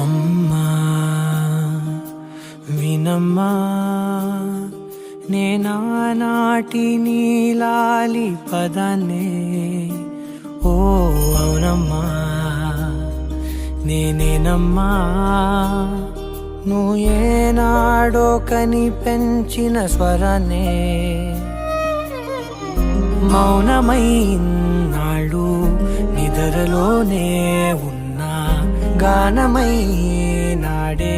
అమ్మా వినమ్మా నేనానాటి నీలాలి పదనే? ఓ అవునమ్మా నేనేనమ్మా నువ్వు ఏనాడో కని పెంచిన స్వరనే? మౌనమైనాడు నిదరలోనే ఉన్న கானமை நாடே.